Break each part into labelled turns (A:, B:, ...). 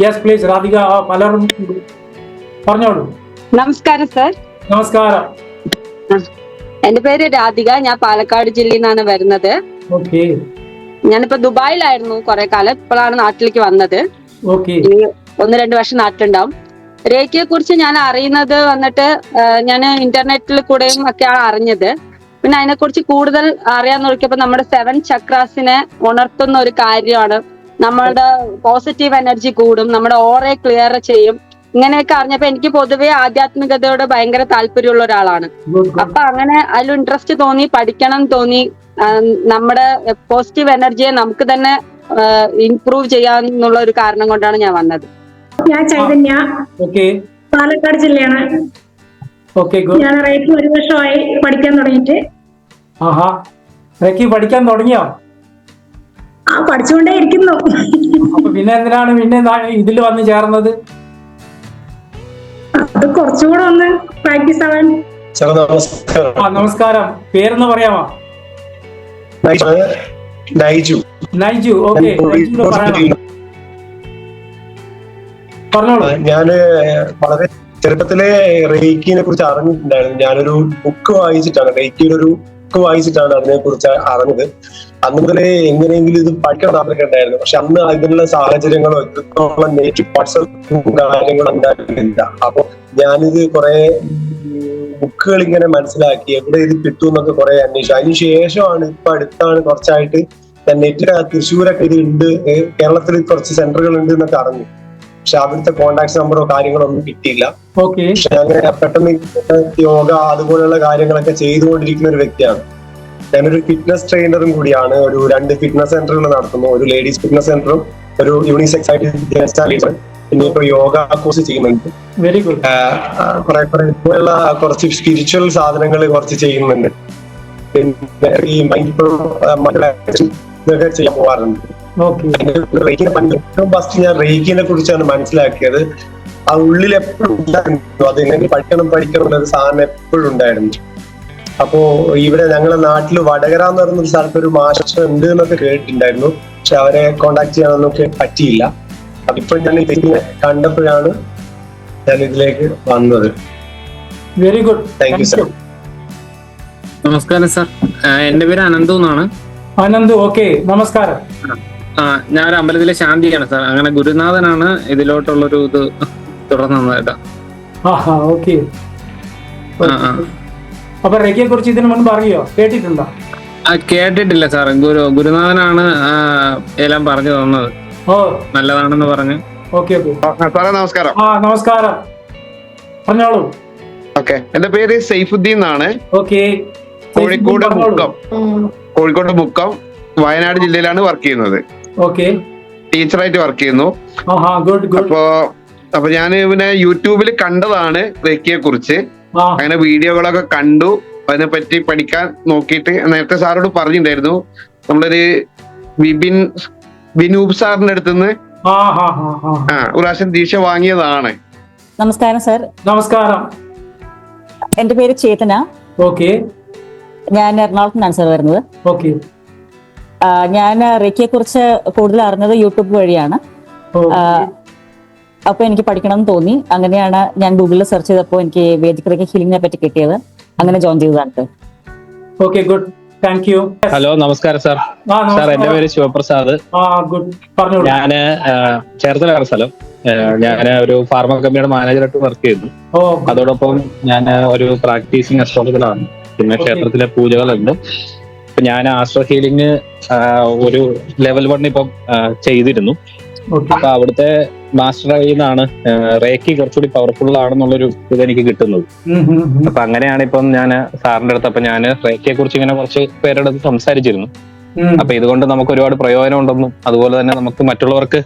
A: Yes please Radhika പലരും പറഞ്ഞോളൂ.
B: നമസ്കാരം സർ
A: നമസ്കാരം.
B: എന്റെ പേര് രാധിക ഞാൻ പാലക്കാട് ജില്ലയിൽ നിന്നാണ് വരുന്നത്. ഞാനിപ്പോ ദുബായിലായിരുന്നു കുറെ കാലം ഇപ്പോഴാണ് നാട്ടിലേക്ക് വന്നത്. ഒന്ന് രണ്ട് വർഷം നാട്ടിലുണ്ടാവും. രേഖയെ കുറിച്ച് ഞാൻ അറിയുന്നത് വന്നിട്ട് ഞാൻ ഇന്റർനെറ്റിൽ കൂടെയും ഒക്കെയാണ് അറിഞ്ഞത്. പിന്നെ അതിനെ കുറിച്ച് കൂടുതൽ അറിയാൻ നോക്കിയപ്പോ നമ്മുടെ സെവൻ ചക്രാസിനെ ഉണർത്തുന്ന ഒരു കാര്യമാണ് നമ്മളുടെ പോസിറ്റീവ് എനർജി കൂടും നമ്മുടെ ഓറെ ക്ലിയർ ചെയ്യും. ഇങ്ങനെയൊക്കെ അറിഞ്ഞപ്പോ എനിക്ക് പൊതുവെ ആധ്യാത്മികതയോട് ഭയങ്കര താല്പര്യമുള്ള ഒരാളാണ്. അപ്പൊ അങ്ങനെ അതിൽ ഇൻട്രസ്റ്റ് തോന്നി പഠിക്കണം തോന്നി. നമ്മുടെ പോസിറ്റീവ് എനർജിയെ നമുക്ക് തന്നെ ഇംപ്രൂവ് ചെയ്യാന്നുള്ള ഒരു കാരണം കൊണ്ടാണ് ഞാൻ വന്നത്.
C: ഞാൻ ചൈതന്യ.
A: ഓക്കെ
C: പാലക്കാട് ജില്ലയാണ്.
A: ഓക്കെ ഗുഡ്
C: ഞാൻ റേക്കി ഒരു വർഷമായി പഠിക്കാൻ തുടങ്ങിയിട്ട്.
A: റെക്കി പഠിക്കാൻ തുടങ്ങിയോ?
C: ആ പഠിച്ചുകൊണ്ടേ ഇരിക്കുന്നു.
A: അപ്പൊ പിന്നെ എന്തിനാണ് പിന്നെ ഇതിൽ വന്ന് ചേർന്നത്?
C: അത് കുറച്ചുകൂടെ ഒന്ന് പ്രാക്ടീസ് ആവാൻ.
D: സാർ നമസ്കാരം.
A: ആ നമസ്കാരം. പേരെന്ന് പറയാമോ?
D: നൈജു. നൈജു.
A: നൈജു ഓക്കെ. പറഞ്ഞോളൂ.
D: ഞാൻ വളരെ ചെറുപ്പത്തിലെ റേക്കിനെ കുറിച്ച് അറിഞ്ഞിട്ടുണ്ടായിരുന്നു. ഞാനൊരു ബുക്ക് വായിച്ചിട്ടാണ് റേക്കിയുടെ ഒരു ബുക്ക് വായിച്ചിട്ടാണ് അതിനെ കുറിച്ച് അറിഞ്ഞത്. അന്ന് മുതലേ എങ്ങനെയെങ്കിലും ഇത് പഠിക്കണം ആഗ്രഹം ഉണ്ടായിരുന്നു. പക്ഷെ അന്ന് അതിനുള്ള സാഹചര്യങ്ങളോ എത്രത്തോളം നേറ്റീവ് വാട്സപ്പും കാര്യങ്ങളും ഉണ്ടായിരുന്നില്ല. അപ്പൊ ഞാനിത് കുറെ ബുക്കുകൾ ഇങ്ങനെ മനസ്സിലാക്കി എവിടെ ഇത് കിട്ടും എന്നൊക്കെ കുറെ അന്വേഷിച്ചു. അതിന് ശേഷമാണ് ഇപ്പൊ അടുത്താണ് കുറച്ചായിട്ട് ഞാൻ നെറ്റിൽ തൃശ്ശൂരൊക്കെ ഇത് ഉണ്ട് കേരളത്തിൽ കുറച്ച് സെന്ററുകൾ ഉണ്ട് എന്നൊക്കെ അറിഞ്ഞു. പക്ഷെ അവിടുത്തെ കോണ്ടാക്ട് നമ്പറോ കാര്യങ്ങളോ ഒന്നും കിട്ടിയില്ല.
A: ഓക്കെ.
D: പക്ഷെ അങ്ങനെ പെട്ടെന്ന് യോഗ അതുപോലെയുള്ള കാര്യങ്ങളൊക്കെ ചെയ്തുകൊണ്ടിരിക്കുന്ന ഒരു വ്യക്തിയാണ്. ഞാനൊരു ഫിറ്റ്നസ് ട്രെയിനറും കൂടിയാണ്. ഒരു രണ്ട് ഫിറ്റ്നസ് സെന്ററുകൾ നടത്തുന്നു. ഒരു ലേഡീസ് ഫിറ്റ്നസ് സെന്ററും ഒരു യൂണിസെക്സ് ആയിട്ട് പിന്നെ ഇപ്പൊ യോഗ കോഴ്സ് ചെയ്യുന്നുണ്ട്.
A: വെരി ഗുഡ്
D: കുറെ കുറെ ഇതുപോലുള്ള കുറച്ച് സ്പിരിച്വൽ സാധനങ്ങൾ കുറച്ച് ചെയ്യുന്നുണ്ട്. പിന്നെ ഈ മൈൻഡ് ഇതൊക്കെ ചെയ്യാൻ പോവാറുണ്ട്. ഫസ്റ്റ് ഞാൻ റേക്കിനെ കുറിച്ചാണ് മനസ്സിലാക്കിയത്. ആ ഉള്ളിൽ എപ്പോഴും ഉണ്ടായിരുന്നു അത് എങ്ങനെ പഠിക്കണം പഠിക്കണം എന്നൊരു സാധനം എപ്പോഴും ഉണ്ടായിരുന്നു. അപ്പോ ഇവിടെ ഞങ്ങളെ നാട്ടിൽ വടകര എന്ന് പറയുന്ന ഒരു സ്ഥലത്ത് ഒരു മാസ്റ്റർ ഉണ്ട് എന്നൊക്കെ കേട്ടിട്ടുണ്ടായിരുന്നു. പക്ഷെ അവരെ കോണ്ടാക്ട് ചെയ്യാനൊക്കെ പറ്റിയില്ല. അപ്പൊ ഞാൻ ഇതിനെ കണ്ടപ്പോഴാണ് ഞാൻ ഇതിലേക്ക് വന്നത്.
A: Very good
D: thank you sir
E: നമസ്കാരം സാർ എന്റെ പേര് അനന്തു എന്നാണ്.
A: അനന്തു ഓക്കെ നമസ്കാരം.
E: ആ, ഞാൻ ഒരു അമ്പലത്തിലെ ശാന്തിയാണ് സാർ അങ്ങനെ ഗുരുനാഥനാണ് ഇതിലോട്ടുള്ളൊരു ഇത് തുടർന്നു വന്നതായിട്ട്
A: ഓക്കെ
E: ആ, ആ.
A: അപ്പൊ റെക്കിയെ കുറിച്ച് ഇതിനു മുൻപ് അറിയോ? കേട്ടിട്ടുണ്ടോ?
E: കേട്ടിട്ടില്ല സാർ ഗുരു ഗുരുനാഥനാണ് എല്ലാം പറഞ്ഞു തന്നത്.
A: ഓ.
E: നല്ലതാണെന്ന് പറഞ്ഞു.
A: ഓക്കെ
F: സാറേ നമസ്കാരം.
A: ആ നമസ്കാരം. പറഞ്ഞോളൂ.
F: ഓക്കെ. എന്റെ പേര് സൈഫുദ്ദീൻ എന്നാണ്.
A: ഓക്കെ.
F: കോഴിക്കോട് മുക്കം. കോഴിക്കോട് മുക്കം വയനാട് ജില്ലയിലാണ് വർക്ക് ചെയ്യുന്നത്.
A: ഓക്കെ.
F: ടീച്ചറായിട്ട് വർക്ക് ചെയ്യുന്നു.
A: ആഹാ ഗുഡ് ഗുഡ്.
F: അപ്പോ അപ്പൊ ഞാൻ പിന്നെ യൂട്യൂബിൽ കണ്ടതാണ് റേക്കിയെ കുറിച്ച്. അങ്ങനെ വീഡിയോകളൊക്കെ കണ്ടു. അതിനെ പറ്റി പഠിക്കാൻ നോക്കിയിട്ട് നേരത്തെ സാറോട് പറഞ്ഞിട്ടുണ്ടായിരുന്നു. നമ്മളൊരു വിപിൻ വിനൂപ് സാറിന്റെ അടുത്തുനിന്ന്
A: ആ
F: പ്രാവശ്യം ദീക്ഷ വാങ്ങിയതാണ്.
G: നമസ്കാരം സർ.
A: നമസ്കാരം.
G: എന്റെ പേര് ചേതന.
A: ഓക്കെ.
G: ഞാൻ എറണാകുളത്ത് നിന്നാണ് സർ വരുന്നത്.
A: ഓക്കെ.
G: ഞാൻ റേക്കിയെ കുറിച്ച് കൂടുതൽ അറിഞ്ഞത് യൂട്യൂബ് വഴിയാണ്. അപ്പോൾ എനിക്ക് പഠിക്കണം എന്ന് തോന്നി. അങ്ങനെയാണ് ഞാൻ ഗൂഗിളിൽ സെർച്ച് ചെയ്തപ്പോൾ എനിക്ക് വേദിക് ഹീലിംഗിനെ പറ്റി കിട്ടിയത്. അങ്ങനെ ജോയിൻ ചെയ്തതാണ്. Sir
A: okay good thank you
H: hello നമസ്കാരം സാർ
A: ആ
H: സാർ എന്റെ പേര് ശിവപ്രസാദ്.
A: ആ ഗുഡ് പറഞ്ഞോളൂ.
H: ഞാൻ ചേർത്തലാണ് സ്ഥലം. ഞാൻ ഒരു ഫാർമ കമ്പനിയുടെ മാനേജറായിട്ട് വർക്ക് ചെയ്യുന്നു.
A: ഓ
H: അതോടൊപ്പം ഞാൻ ഒരു പ്രാക്ടീസിങ് അസ്ട്രോളജറാണ് പിന്നെ ക്ഷേത്രത്തിലെ പൂജകളുണ്ട്. ഇപ്പൊ ഞാൻ ആസ്ട്രോ ഹീലിംഗ് ഒരു ലെവൽ വൺ ഇപ്പം ചെയ്തിരുന്നു.
A: ഓക്കെ
H: അപ്പൊ അവിടുത്തെ മാസ്റ്റർ ചെയ്യുന്നതാണ് റേക്കി കുറച്ചുകൂടി പവർഫുൾ ആണെന്നുള്ളൊരു ഇത് എനിക്ക് കിട്ടുന്നത്. അപ്പൊ അങ്ങനെയാണ് ഇപ്പം ഞാൻ സാറിന്റെ അടുത്ത് അപ്പൊ ഞാൻ റേക്കിയെ കുറിച്ച് ഇങ്ങനെ കുറച്ച് പേരുടെ അടുത്ത് സംസാരിച്ചിരുന്നു അപ്പൊ ഇതുകൊണ്ട് നമുക്ക് ഒരുപാട് പ്രയോജനം ഉണ്ടെന്നും അതുപോലെ തന്നെ നമുക്ക് മറ്റുള്ളവർക്ക്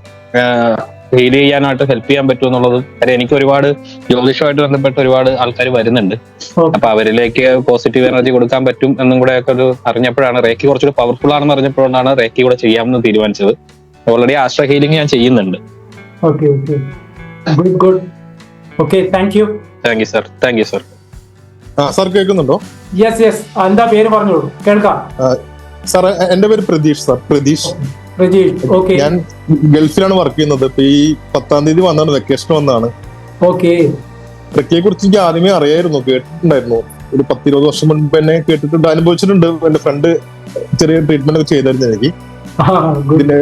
H: ഫീൽ ചെയ്യാനായിട്ട് ഹെൽപ്പ് ചെയ്യാൻ പറ്റും എന്നുള്ളത് കാര്യം എനിക്ക് ഒരുപാട് ജ്യോതിഷമായിട്ട് ബന്ധപ്പെട്ട് ഒരുപാട് ആൾക്കാർ വരുന്നുണ്ട്. അപ്പൊ അവരിലേക്ക് പോസിറ്റീവ് എനർജി കൊടുക്കാൻ പറ്റും എന്നും കൂടെ ഒക്കെ ഒരു അറിഞ്ഞപ്പോഴാണ് റേക്കി കുറച്ചുകൂടി പവർഫുൾ ആണെന്ന് അറിഞ്ഞപ്പോഴാണ് റേക്കി കൂടെ ചെയ്യാമെന്ന് തീരുമാനിച്ചത്. ഓൾറെഡി ആശ്ര ഹീലിംഗ് ഞാൻ ചെയ്യുന്നുണ്ട്.
A: Okay okay good good okay thank you
H: thank you sir thank you sir
I: ആ സാർ കേൾക്കുന്നുണ്ടോ?
A: യെസ് യെസ് എന്താ പേര് പറഞ്ഞോളൂ. കേൾക്കാം.
I: സാർ എന്റെ പേര് പ്രതീഷ് സാർ പ്രതീഷ്.
A: പ്രതീഷ് ഓക്കെ
I: ഞാൻ ഗൾഫിലാണ് വർക്ക് ചെയ്യുന്നത്. ഇപ്പൊ ഈ പത്താം തീയതി വന്നാണ് വെക്കേഷൻ വന്നാണ്.
A: ഓക്കെ
I: ട്രക്കിയെ കുറിച്ച് എനിക്ക് ആദ്യമേ അറിയായിരുന്നു കേട്ടിട്ടുണ്ടായിരുന്നു. ഒരു പത്തിരുപത് വർഷം മുൻപ് തന്നെ കേട്ടിട്ടുണ്ട് അനുഭവിച്ചിട്ടുണ്ട്. എന്റെ ഫ്രണ്ട് ചെറിയ ട്രീറ്റ്മെന്റ് ഒക്കെ ചെയ്തായിരുന്നു എനിക്ക്. ഇതിന്റെ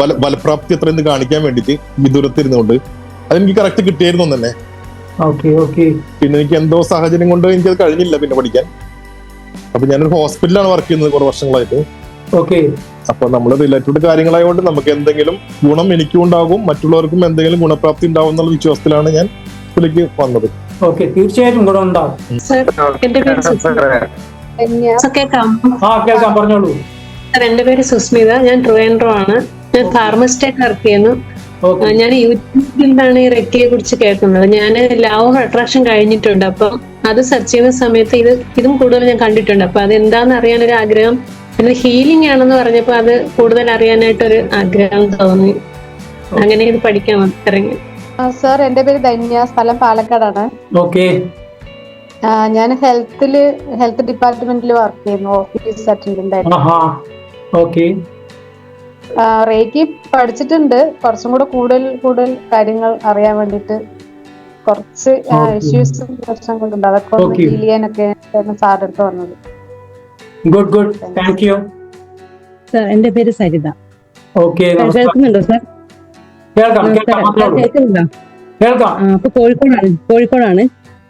I: ബല ബലപ്രാപ്തി എത്ര എന്ന് കാണിക്കാൻ വേണ്ടിയിട്ട് വിദൂരത്തിരുന്നുകൊണ്ട് അതെനിക്ക് കറക്റ്റ് കിട്ടിയായിരുന്നു തന്നെ.
A: Okay okay.
I: പിന്നെ എനിക്ക് എന്തോ സാഹചര്യം കൊണ്ട് എനിക്കത് കഴിഞ്ഞില്ല പിന്നെ പഠിക്കാൻ. അപ്പൊ ഞാനൊരു ഹോസ്പിറ്റലാണ് വർക്ക് ചെയ്യുന്നത് കുറെ വർഷങ്ങളായിട്ട്.
A: ഓക്കെ.
I: അപ്പൊ നമ്മൾ റിലേറ്റഡ് കാര്യങ്ങളായതുകൊണ്ട് നമുക്ക് എന്തെങ്കിലും ഗുണം എനിക്കും ഉണ്ടാകും മറ്റുള്ളവർക്കും എന്തെങ്കിലും ഗുണപ്രാപ്തി ഉണ്ടാവും എന്നുള്ള വിശ്വാസത്തിലാണ് ഞാൻ ഇതിലേക്ക് വന്നത്.
A: ഓക്കെ തീർച്ചയായിട്ടും ഗുണം ഉണ്ടാവും
J: സർ, കേൾക്കാം.
A: പറഞ്ഞോളൂ.
J: എന്റെ പേര് സുസ്മിത. ഞാൻ ട്രിവാൻഡ്രോ ആണ് ഞാൻ ഫാർമസിസ്റ്റായിട്ട് വർക്ക് ചെയ്യുന്നു. ഞാൻ യൂട്യൂബിൽ നിന്നാണ് ഈ റെക്കയെ കുറിച്ച് കേൾക്കുന്നത്. ഞാൻ ലോ ഓഫ് അട്രാക്ഷൻ കഴിഞ്ഞിട്ടുണ്ട്. അപ്പം അത് സെർച്ച് ചെയ്യുന്ന സമയത്ത് ഇത് ഇതും കൂടുതൽ ഞാൻ കണ്ടിട്ടുണ്ട്. അപ്പൊ അത് എന്താണെന്ന് അറിയാനൊരു ആഗ്രഹം? പിന്നെ ഹീലിംഗ് ആണെന്ന് പറഞ്ഞപ്പോൾ അത് കൂടുതൽ അറിയാനായിട്ടൊരു ആഗ്രഹം തോന്നി. അങ്ങനെ ഇത് പഠിക്കാൻ ഇറങ്ങി
K: സാർ എന്റെ പേര് ധന്യ. സ്ഥലം പാലക്കാടാണ്.
A: ഓക്കെ
K: ഞാൻ ഹെൽത്തിൽ ഹെൽത്ത് ഡിപ്പാർട്ട്മെന്റിൽ വർക്ക് ചെയ്യുന്നു. ഓഫീസ് അറ്റൻഡന്റ് റേക്കി പഠിച്ചിട്ടുണ്ട്. കുറച്ചും കൂടെ കൂടുതൽ കൂടുതൽ കാര്യങ്ങൾ അറിയാൻ വേണ്ടിട്ട് കുറച്ച്. ഇഷ്യൂസ് പ്രശ്നങ്ങളുണ്ട് അതൊക്കെ ഒന്ന്. ഡീൽ ചെയ്യാനൊക്കെ സാറിന്റെ അടുത്ത് വന്നത്.
A: Good good thank you
L: sir എന്റെ പേര് സരിത.
A: ഓക്കെ
L: കേൾക്കുന്നുണ്ടോ സാർ
A: കേൾക്കാം
L: അപ്പൊ കോഴിക്കോടാണ് കോഴിക്കോടാണ്.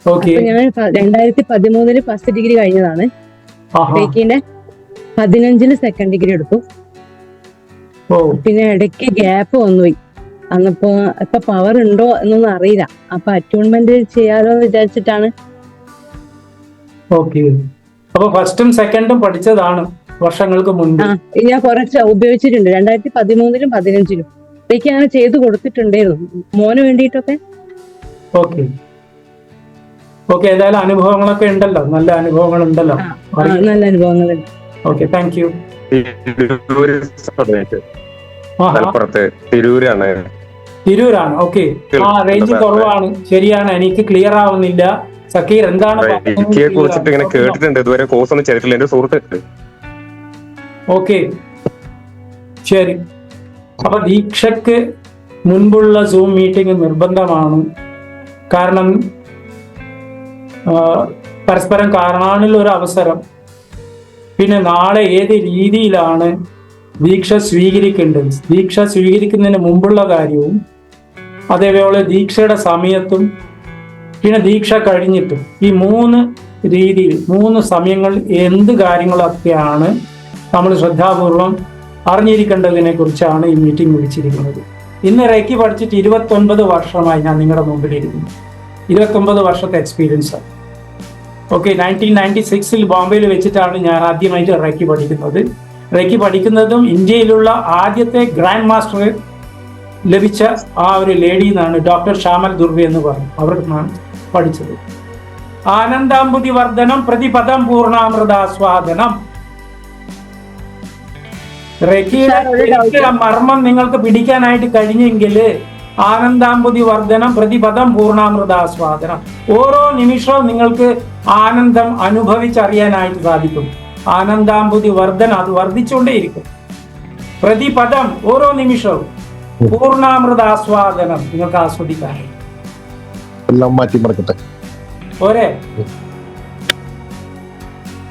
A: ഓക്കെ
L: അപ്പൊ ഞാൻ പ- രണ്ടായിരത്തി പതിമൂന്നിൽ ഫസ്റ്റ് ഡിഗ്രി കഴിഞ്ഞതാണ് പതിനഞ്ചിൽ സെക്കൻഡ് ഡിഗ്രി എടുത്തു. പിന്നെ ഇടയ്ക്ക് ഗ്യാപ്പ് വന്നുപോയി. അന്നപ്പോ ഇപ്പൊ പവർ ഉണ്ടോ എന്നൊന്നും അറിയില്ല. അപ്പൊ അറ്റ്യൂൺമെന്റ് ചെയ്യാലോ എന്ന് വിചാരിച്ചിട്ടാണ്.
A: ഓക്കെ അപ്പൊ ഫസ്റ്റും സെക്കൻഡും പഠിച്ചതാണ് വർഷങ്ങൾക്ക് മുൻപ്.
L: ഞാൻ കുറച്ച് ഉപയോഗിച്ചിട്ടുണ്ട്. രണ്ടായിരത്തി പതിമൂന്നിലും പതിനഞ്ചിലും. എനിക്ക് അങ്ങനെ ചെയ്തു കൊടുത്തിട്ടുണ്ടായിരുന്നു. മോന് വേണ്ടിയിട്ടൊക്കെ.
A: ഓക്കെ ഓക്കെ ഏതായാലും അനുഭവങ്ങളൊക്കെ ഉണ്ടല്ലോ. നല്ല അനുഭവങ്ങൾ ഉണ്ടല്ലോ
L: നല്ല അനുഭവങ്ങളുണ്ട്.
A: ഓക്കെ താങ്ക് യു
H: തിരൂര് മലപ്പുറത്ത്. തിരൂരാണ്.
A: തിരൂരാണ്. ഓക്കെ ആ റേഞ്ച് കുറവാണ്. ശരിയാണ്. എനിക്ക് ക്ലിയർ ആവുന്നില്ല. സക്കീർ എന്താണ്
H: റേക്കിയെ കുറിച്ചിട്ട് ഇങ്ങനെ കേട്ടിട്ടുണ്ട്. ഇതുവരെ കോഴ്സ് ഒന്നും ചെയ്തിട്ടില്ല. എന്റെ സുഹൃത്തുണ്ട്
A: ഓക്കെ ശരി. അപ്പൊ ദീക്ഷക്ക് മുൻപുള്ള സൂം മീറ്റിംഗ് നിർബന്ധമാണ്. കാരണം പരസ്പരം കാണാനുള്ള ഒരു അവസരം. പിന്നെ നാളെ ഏത് രീതിയിലാണ് ദീക്ഷ സ്വീകരിക്കേണ്ടത്? ദീക്ഷ സ്വീകരിക്കുന്നതിന് മുമ്പുള്ള കാര്യവും അതേപോലെ ദീക്ഷയുടെ സമയത്തും പിന്നെ ദീക്ഷ കഴിഞ്ഞിട്ടും. ഈ മൂന്ന് രീതിയിൽ മൂന്ന് സമയങ്ങൾ എന്ത് കാര്യങ്ങളൊക്കെയാണ് നമ്മൾ ശ്രദ്ധാപൂർവം അറിഞ്ഞിരിക്കേണ്ടതിനെ കുറിച്ചാണ് ഈ മീറ്റിംഗ് വിളിച്ചിരിക്കുന്നത്. ഇന്ന് റേക്കി പഠിച്ചിട്ട് ഇരുപത്തൊൻപത് വർഷമായി ഞാൻ നിങ്ങളുടെ മുമ്പിലിരിക്കുന്നു. ഇരുപത്തൊമ്പത് വർഷത്തെ എക്സ്പീരിയൻസ് ഓക്കെ നയന്റീൻ നയന്റി സിക്സിൽ ബോംബെയിൽ വെച്ചിട്ടാണ് ഞാൻ ആദ്യമായിട്ട് റേക്കി പഠിക്കുന്നത്. റേക്കി പഠിക്കുന്നതും ഇന്ത്യയിലുള്ള ആദ്യത്തെ ഗ്രാൻഡ് മാസ്റ്റർ ലഭിച്ച ആ ഒരു ലേഡി എന്നാണ് ഡോക്ടർ ഷാമൽ ദുർവെ എന്ന് പറഞ്ഞു. അവർ നിന്നാണ് പഠിച്ചത്. ആനന്ദാംബുതി വർധനം പ്രതിപദം പൂർണാമൃതാസ്വാദനം റെക്കിയുടെ മർമ്മം നിങ്ങൾക്ക് പിടിക്കാനായിട്ട് കഴിഞ്ഞെങ്കിൽ ആനന്ദാംബുതി വർധനം പ്രതിപദം പൂർണാമൃതാസ്വാദനം ഓരോ നിമിഷവും നിങ്ങൾക്ക് ആനന്ദം അനുഭവിച്ചറിയാനായിട്ട് സാധിക്കും. ആനന്ദാമ്പുതി വർധന അത് വർദ്ധിച്ചുകൊണ്ടേയിരിക്കും. പ്രതിപദം ഓരോ നിമിഷവും പൂർണാമൃതാസ്വാദനം നിങ്ങൾക്ക് ആസ്വദിക്കാൻ
I: എല്ലാം മാറ്റിമറിക്കട്ടെ
A: പോരെ?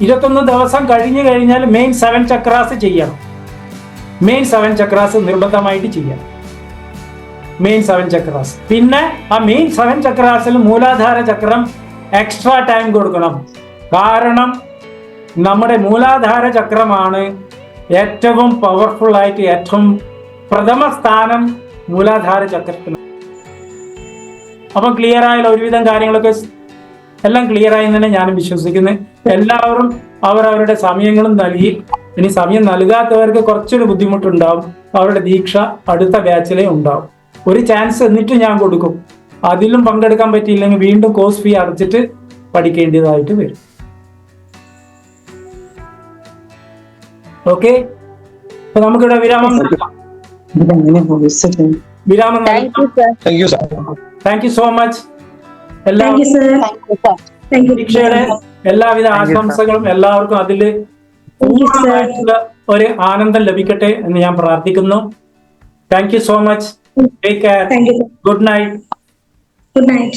A: ഇരുപത്തൊന്ന് ദിവസം കഴിഞ്ഞു കഴിഞ്ഞാൽ മെയിൻ സെവൻ ചക്രാസ് ചെയ്യണം. മെയിൻ സെവൻ ചക്രാസ് നിർബന്ധമായിട്ട് ചെയ്യണം. മെയിൻ സെവൻ ചക്രാസ് പിന്നെ ആ മെയിൻ സെവൻ ചക്രാസിൽ മൂലാധാര ചക്രം എക്സ്ട്രാ ടൈം കൊടുക്കണം. കാരണം നമ്മുടെ മൂലാധാര ചക്രമാണ് ഏറ്റവും പവർഫുൾ ആയിട്ട് ഏറ്റവും പ്രഥമ സ്ഥാനം മൂലാധാര ചക്രത്തിന്. അപ്പം ക്ലിയർ ആയാലും? ഒരുവിധം കാര്യങ്ങളൊക്കെ എല്ലാം ക്ലിയർ ആയി തന്നെ ഞാനും വിശ്വസിക്കുന്നു. എല്ലാവരും അവർ അവരുടെ സമയങ്ങളും നൽകി. ഇനി സമയം നൽകാത്തവർക്ക് കുറച്ചൊരു ബുദ്ധിമുട്ടുണ്ടാവും. അവരുടെ ദീക്ഷ അടുത്ത ബാച്ചിലേ ഉണ്ടാവും. ഒരു ചാൻസ് എന്നിട്ട് ഞാൻ കൊടുക്കും. അതിലും പങ്കെടുക്കാൻ പറ്റിയില്ലെങ്കിൽ വീണ്ടും കോഴ്സ് ഫീ അടച്ചിട്ട് പഠിക്കേണ്ടതായിട്ട് വരും. ഓക്കെ അപ്പൊ നമുക്കിവിടെ വിരാമം. വിരാമം
B: താങ്ക് യു
A: സോ മച്ച് എല്ലാ ദീക്ഷയുടെ എല്ലാവിധ ആശംസകളും എല്ലാവർക്കും
C: അതിൽ
A: പൂർണമായിട്ടുള്ള ഒരു ആനന്ദം ലഭിക്കട്ടെ എന്ന് ഞാൻ പ്രാർത്ഥിക്കുന്നു. Thank you so much Take care.
C: Thank you.
A: Good night.
C: Good night.